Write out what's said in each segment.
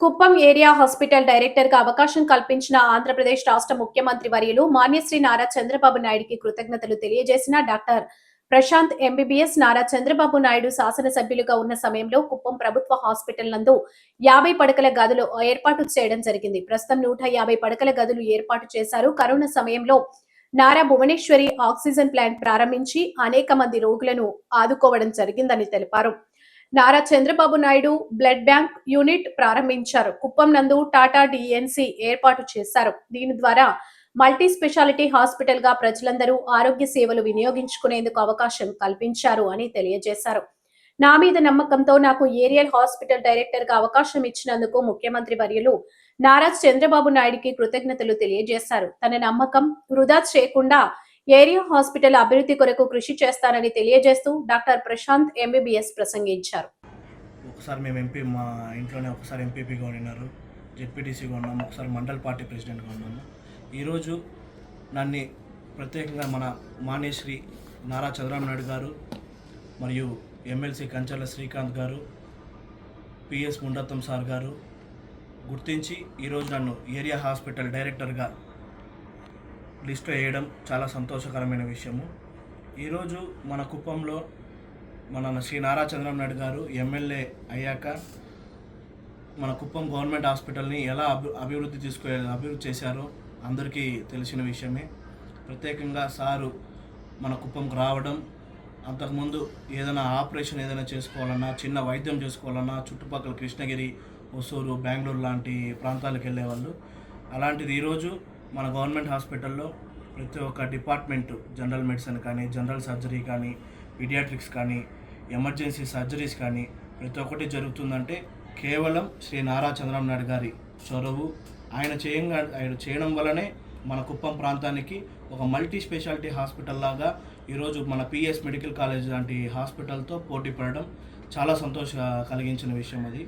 Kuppam area hospital డైరెక్టర్గా అవకాశం కల్పించిన ఆంధ్రప్రదేశ్ రాష్ట్ర ముఖ్యమంత్రి వర్యులు మాన్యశ్రీ నారా చంద్రబాబు నాయుడికి కృతజ్ఞతలు తెలియజేసిన డాక్టర్ ప్రశాంత్ ఎంబీబీఎస్ నారా చంద్రబాబు నాయుడు శాసనసభ్యులుగా ఉన్న సమయంలో కుప్పం ప్రభుత్వ హాస్పిటల్ నందు యాభై పడకల గదులు ఏర్పాటు చేయడం జరిగింది. ప్రస్తుతం నూట యాభై పడకల గదులు ఏర్పాటు చేశారు. కరోనా సమయంలో నారా భువనేశ్వరి ఆక్సిజన్ ప్లాంట్ ప్రారంభించి అనేక మంది రోగులను ఆదుకోవడం జరిగిందని తెలిపారు. Nara Chandrababu Naidu blood bank unit ప్రారంభించారు. కుప్పం నందు టాటా డిఎన్సి ఏర్పాటు చేశారు. దీని ద్వారా మల్టీ స్పెషాలిటీ హాస్పిటల్గా ప్రజలందరూ ఆరోగ్య సేవలు వినియోగించుకునేందుకు అవకాశం కల్పించారు అని తెలియజేశారు. నా మీద నమ్మకంతో నాకు ఏరియల్ హాస్పిటల్ డైరెక్టర్గా అవకాశం ఇచ్చినందుకు ముఖ్యమంత్రి వర్యులు నారా చంద్రబాబు నాయుడికి కృతజ్ఞతలు తెలియజేశారు. తన నమ్మకం వృధా చేయకుండా ఏరియా హాస్పిటల్ అభివృద్ధి కొరకు కృషి చేస్తానని తెలియజేస్తూ డాక్టర్ ప్రశాంత్ ఎంబీబీఎస్ ప్రసంగించారు. ఒకసారి మేము ఎంపీ మా ఇంట్లోనే ఒకసారి ఎంపీపీగా ఉన్నారు జెడ్పీటీసీగా ఉన్నాము. ఒకసారి మండల్ పార్టీ ప్రెసిడెంట్గా ఉన్నాము. ఈరోజు నన్ను ప్రత్యేకంగా మన మానేశ్రీ నారా చంద్రబాబు నాయుడు గారు మరియు ఎమ్మెల్సీ కంచర్ల శ్రీకాంత్ గారు పిఎస్ ముండత్తం సార్ గారు గుర్తించి ఈరోజు నన్ను ఏరియా హాస్పిటల్ డైరెక్టర్గా లిస్ట్ వేయడం చాలా సంతోషకరమైన విషయము. ఈరోజు మన కుప్పంలో మన శ్రీ నారా చంద్రబాబు నాయుడు గారు ఎమ్మెల్యే అయ్యాక మన కుప్పం గవర్నమెంట్ హాస్పిటల్ని ఎలా అభి అభివృద్ధి తీసుకు అభివృద్ధి చేశారో అందరికీ తెలిసిన విషయమే. ప్రత్యేకంగా సారు మన కుప్పంకు రావడం అంతకుముందు ఏదైనా ఆపరేషన్ ఏదైనా చేసుకోవాలన్నా చిన్న వైద్యం చేసుకోవాలన్నా చుట్టుపక్కల కృష్ణగిరి ఒసూరు బెంగళూరు లాంటి ప్రాంతాలకు వెళ్ళేవాళ్ళు. అలాంటిది ఈరోజు మన గవర్నమెంట్ హాస్పిటల్లో ప్రతి ఒక్క డిపార్ట్మెంట్ జనరల్ మెడిసిన్ కానీ జనరల్ సర్జరీ కానీ పీడియాట్రిక్స్ కానీ ఎమర్జెన్సీ సర్జరీస్ కానీ ప్రతి ఒక్కటి జరుగుతుందంటే కేవలం శ్రీ నారా చంద్రబాబు నాయుడు గారి చొరవు ఆయన చేయంగా ఆయన చేయడం వల్లనే మన కుప్పం ప్రాంతానికి ఒక మల్టీ స్పెషాలిటీ హాస్పిటల్ లాగా ఈరోజు మన పిఎస్ మెడికల్ కాలేజ్ లాంటి హాస్పిటల్తో పోటీ పడడం చాలా సంతోష కలిగించిన విషయం అది.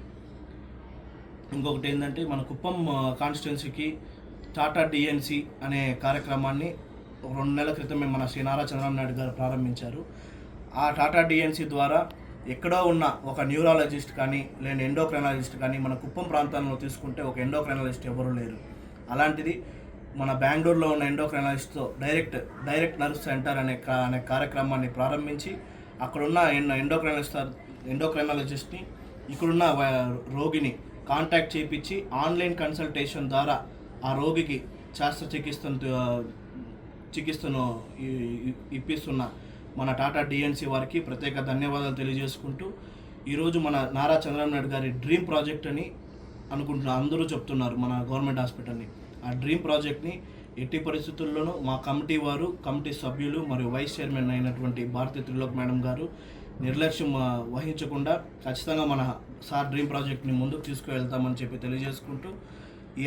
ఇంకొకటి ఏంటంటే మన కుప్పం కాన్స్టిట్యున్సీకి టాటా డిఎన్సి అనే కార్యక్రమాన్ని రెండు నెలల క్రితమే మన శ్రీ నారా చంద్రబాబు నాయుడు గారు ప్రారంభించారు. ఆ టాటా డిఎన్సి ద్వారా ఎక్కడో ఉన్న ఒక న్యూరాలజిస్ట్ కానీ లేని ఎండోక్రైనాలజిస్ట్ కానీ మన కుప్పం ప్రాంతాల్లో తీసుకుంటే ఒక ఎండోక్రైనాలజిస్ట్ ఎవరూ లేరు. అలాంటిది మన బెంగళూరులో ఉన్న ఎండోక్రైనాలజిస్ట్తో డైరెక్ట్ డైరెక్ట్ నర్స్ సెంటర్ అనే కా అనే కార్యక్రమాన్ని ప్రారంభించి అక్కడున్న ఎండోక్రైనాలజిస్ట్ ఎండోక్రైనాలజిస్ట్ని ఇక్కడున్న రోగిని కాంటాక్ట్ చేయించి ఆన్లైన్ కన్సల్టేషన్ ద్వారా ఆ రోగికి శాస్త్రచికిత్సను చికిత్సను ఇప్పిస్తున్న మన టాటా డిఎన్సీ వారికి ప్రత్యేక ధన్యవాదాలు తెలియజేసుకుంటూ ఈరోజు మన నారా చంద్రబాబు నాయుడు గారి డ్రీమ్ ప్రాజెక్ట్ అని అనుకుంటున్నారు అందరూ చెప్తున్నారు మన గవర్నమెంట్ హాస్పిటల్ని. ఆ డ్రీమ్ ప్రాజెక్ట్ని ఎట్టి పరిస్థితుల్లోనూ మా కమిటీ వారు కమిటీ సభ్యులు మరియు వైస్ చైర్మన్ అయినటువంటి భారతీ త్రిలోక్ మేడం గారు నిర్లక్ష్యం వహించకుండా ఖచ్చితంగా మన సార్ డ్రీమ్ ప్రాజెక్ట్ని ముందుకు తీసుకువెళ్తామని చెప్పి తెలియజేసుకుంటూ